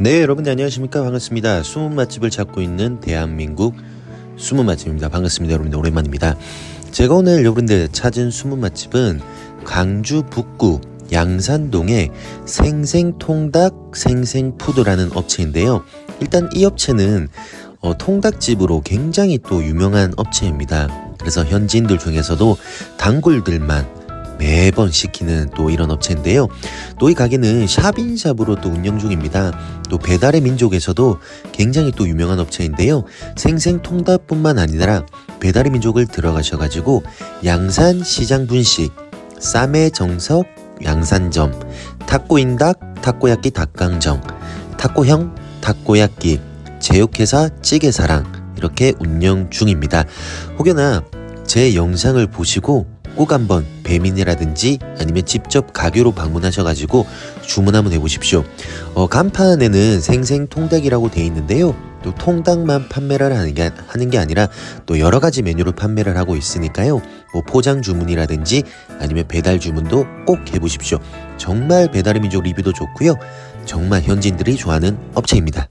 네, 여러분들 안녕하십니까? 반갑습니다. 숨은 맛집을 찾고 있는 대한민국 숨은 맛집입니다. 반갑습니다. 여러분들 오랜만입니다. 제가 오늘 여러분들 찾은 숨은 맛집은 광주 북구 양산동의 생생통닭 생생푸드라는 업체인데요. 일단 이 업체는 어, 통닭집으로 굉장히 또 유명한 업체입니다. 그래서 현지인들 중에서도 단골들만 매번 시키는 또 이런 업체인데요. 또 이 가게는 샵인샵으로 또 운영 중입니다. 또 배달의 민족에서도 굉장히 또 유명한 업체인데요. 생생 통닭뿐만 아니라 배달의 민족을 들어가셔가지고 양산 시장 분식, 쌈의 정석 양산점, 탁구인닭 타코야끼 닭강정, 타코형 타코야끼, 제육회사 찌개사랑 이렇게 운영 중입니다. 혹여나 제 영상을 보시고 꼭 한번 배민이라든지 아니면 직접 가게로 방문하셔가지고 주문 한번 해보십시오. 어, 간판에는 생생 통닭이라고 돼 있는데요. 또 통닭만 판매를 하는 게, 하는 게 아니라 또 여러 가지 메뉴를 판매를 하고 있으니까요. 뭐 포장 주문이라든지 아니면 배달 주문도 꼭 해보십시오. 정말 배달의 민족 리뷰도 좋고요. 정말 현지인들이 좋아하는 업체입니다.